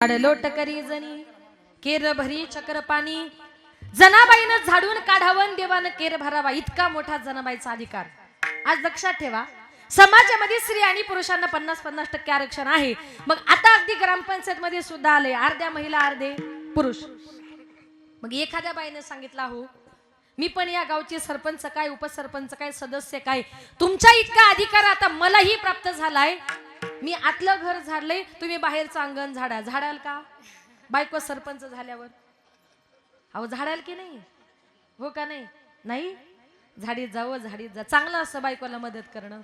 लोट करी जणी केर भरी चक्र पाणी. जनाबाईनं झाडून काढावं देवानं केर भरावा इतका मोठा जनाबाईचा अधिकार. आज लक्षात ठेवा समाजामध्ये स्त्री आणि पुरुषांना पन्नास पन्नास टक्के आरक्षण आहे. मग आता अगदी ग्रामपंचायत मध्ये सुद्धा आले अर्ध्या महिला अर्धे पुरुष. मग एखाद्या बाईने सांगितलं हो मी पण या गावचे सरपंच काय उपसरपंच काय सदस्य काय? तुमच्या इतका अधिकार आता मलाही प्राप्त झालाय. मी आतलं घर झाडलंय तुम्ही बाहेरचं अंगण झाडा. झाडाल का? बायको सरपंच झाल्यावर. अहो झाडाल की नाही? हो का नाही? नाही? झाडीत जावं झाडीत जा. चांगलं असं बायकोला मदत करणं.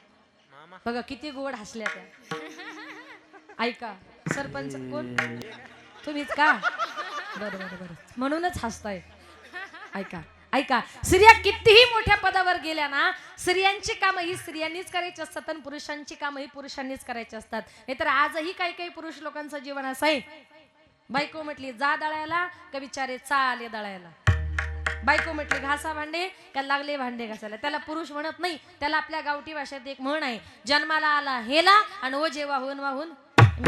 बघा किती गोड हसल्या त्या. ऐका सरपंच कोण? तुम्हीच का? बरं बरं बरं. म्हणूनच हसताय. ऐका ऐका स्त्रिया कितीही मोठ्या पदावर गेल्या ना स्त्रियांची कामं ही स्त्रियांनीच करायची असतात आणि पुरुषांची कामं ही पुरुषांनीच करायची असतात. नाहीतर आजही काही काही पुरुष लोकांचं जीवन असं आहे. बायको म्हटली जा दळायला. का विचारे चाले दळायला. बायको म्हटली घासा भांडे. का लागले भांडे घासायला. त्याला पुरुष म्हणत नाही. त्याला आपल्या गावठी भाषेत एक म्हण आहे. जन्माला आला हेला आणि ओझे वाहून वाहून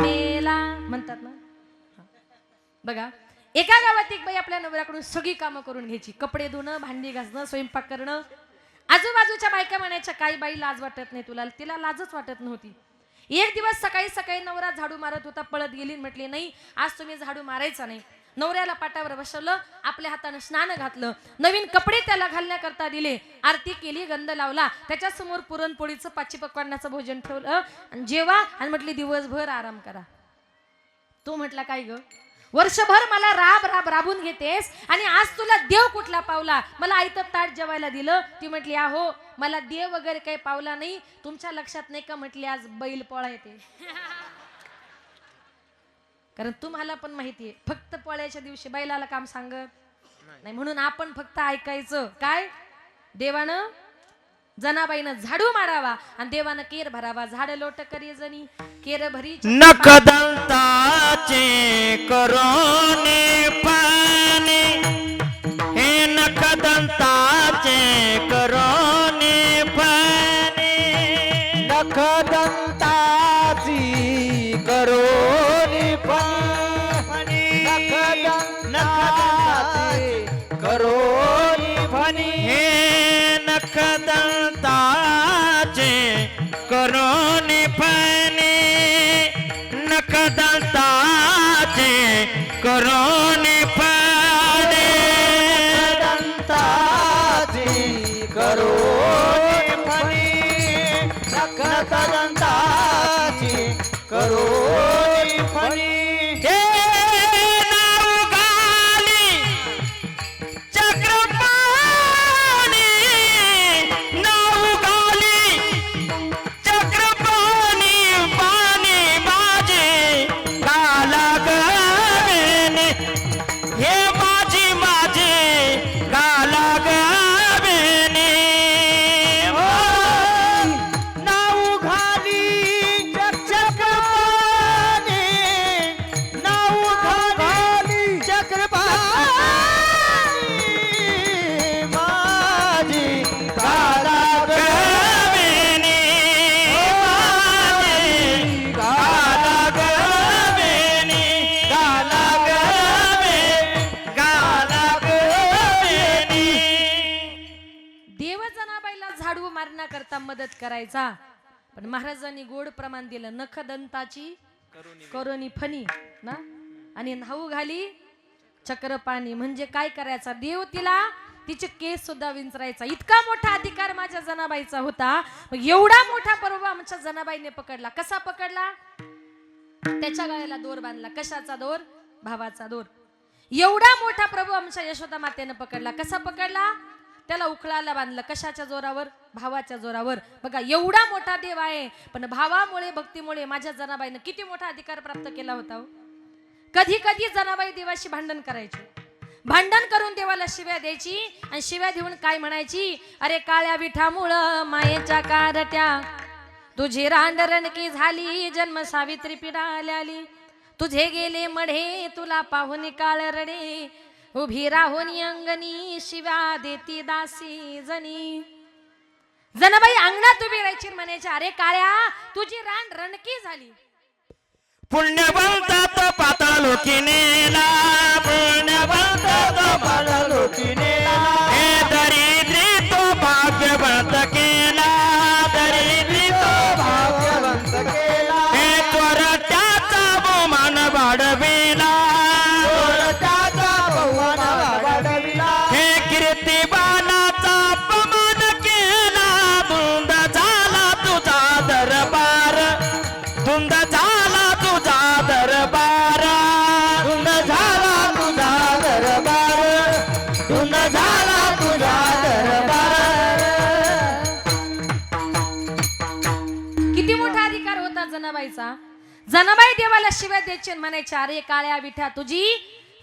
मेला. म्हणतात ना? बघा. एका गावात एक बाई आपल्या नवऱ्याकडून सगळी कामं करून घ्यायची. कपडे धुणं भांडी घासणं स्वयंपाक करणं. आजूबाजूच्या बायका म्हणायच्या काही बाई लाज वाटत नाही तुला. तिला लाजच वाटत नव्हती. एक दिवस सकाळी सकाळी नवरा झाडू मारत होता पळत गेली म्हटली नाही आज तुम्ही झाडू मारायचा नाही. नवऱ्याला पाटावर बसवलं आपल्या हातानं स्नान घातलं. नवीन कपडे त्याला घालण्याकरता दिले. आरती केली गंध लावला. त्याच्यासमोर पुरणपोळीचं पाची पकवानाचं भोजन ठेवलं. आणि जेवा आणि म्हटली दिवसभर आराम करा. तो म्हटला काय ग? वर्षभर मला राब राब राबून घेतेस. आणि आज तुला देव कुठला पावला? मला आयतं ताट जेवायला दिलं. ती म्हटली आहो मला देव वगैरे काही पावला नाही. तुमच्या लक्षात नाही का? म्हटली आज बैल पोळा येते. कारण तुम्हाला पण माहितीये फक्त पोळ्याच्या दिवशी बैलाला काम सांगत नाही. म्हणून आपण फक्त ऐकायचं. काय? देवानं जनाबाईनं झाडू मारावा आणि देवानं केर भरावा. झाड लोट करी जणी केर भरी नकदंताचे करोने पाने हे नकदंताचे करोने पाने नखदंताची करोनी करोने मदत करायचा. पण महाराजांनी गोड प्रमाण दिलं. नखदंताची करोनी फणी ना? आणि न्हाऊ घाली चक्र पाणी म्हणजे काय करायचा? देव तिला तिचे केस सुद्धा विंचरायचा. इतका मोठा अधिकार माझ्या जनाबाईचा होता. एवढा मोठा पर्व आमच्या जनाबाईने पकडला. कसा पकडला? त्याच्या गळ्याला दोर बांधला. कशाचा दोर? भावाचा दोर. एवढा मोठा प्रभू आमच्या यशोदा मातेनं पकडला. कसा पकडला? त्याला उखळाला बांधलं. कशाच्या जोरावर? भावाच्या जोरावर. बघा एवढा मोठा देव आहे. पण भावामुळे भक्तीमुळे माझ्या जनाबाईनं किती मोठा अधिकार प्राप्त केला होता हो? कधी कधी जनाबाई देवाशी भांडण करायची. भांडण करून देवाला शिव्या द्यायची आणि शिव्या देऊन काय म्हणायची? अरे काळ्या विठामुळं मायेच्या कारट्या. तुझी रांडरणकी झाली जन्म सावित्री पिढाल्याली. तुझे गेले मढे तुला पाहून काळ रडे उभी राहून अंगणी शिवा देती दासी जनी. जनबाई अंगणात उभी राहायची म्हणायची अरे काळ्या तुझी रान रणकी झाली. पुण्यवंत तो पाताळ लोकी नेला पुण्यवंत तो मला लोकीने. हे करायचा? जनाबाई देवाला शिव्या द्यायचे म्हणायच्या म्हणायचे अरे काळ्या विठ्या तुझी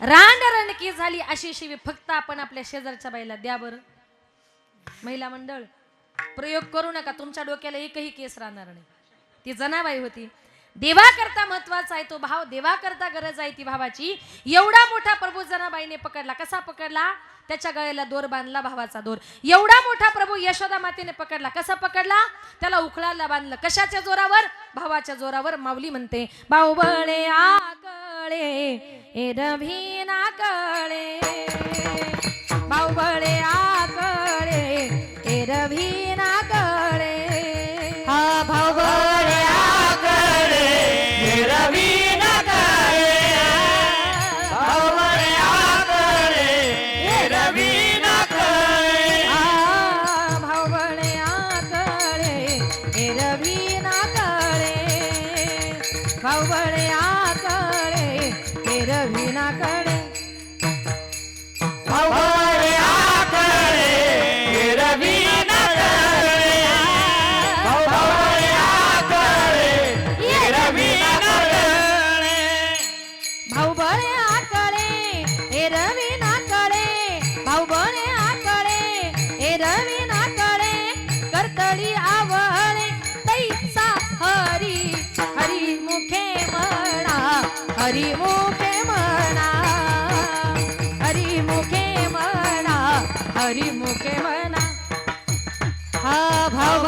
रांड रणकी झाली अशी शिवी फक्त आपण आपल्या शेजारच्या बाईला द्या बरं. महिला मंडळ प्रयोग करू नका तुमच्या डोक्याला एकही केस राहणार नाही. ती जनाबाई होती. देवा करता महत्त्वाचा आहे तो भाव देवा करता गरज आहे ती भावाची. एवढा मोठा प्रभू जनाबाईने पकडला. कसा पकडला? त्याच्या गळ्याला दोर बांधला भावाचा दोर. एवढा मोठा प्रभू यशोदा मातेने पकडला. कसा पकडला? त्याला उखळाला बांधलं. कशाच्या जोरावर? भावाच्या जोरावर माऊली म्हणते बाहुबळे आकळे ए रभी नाकळे बाहुबळे आकळे ए रभी over हरी मुखे म्हणा हा भाऊ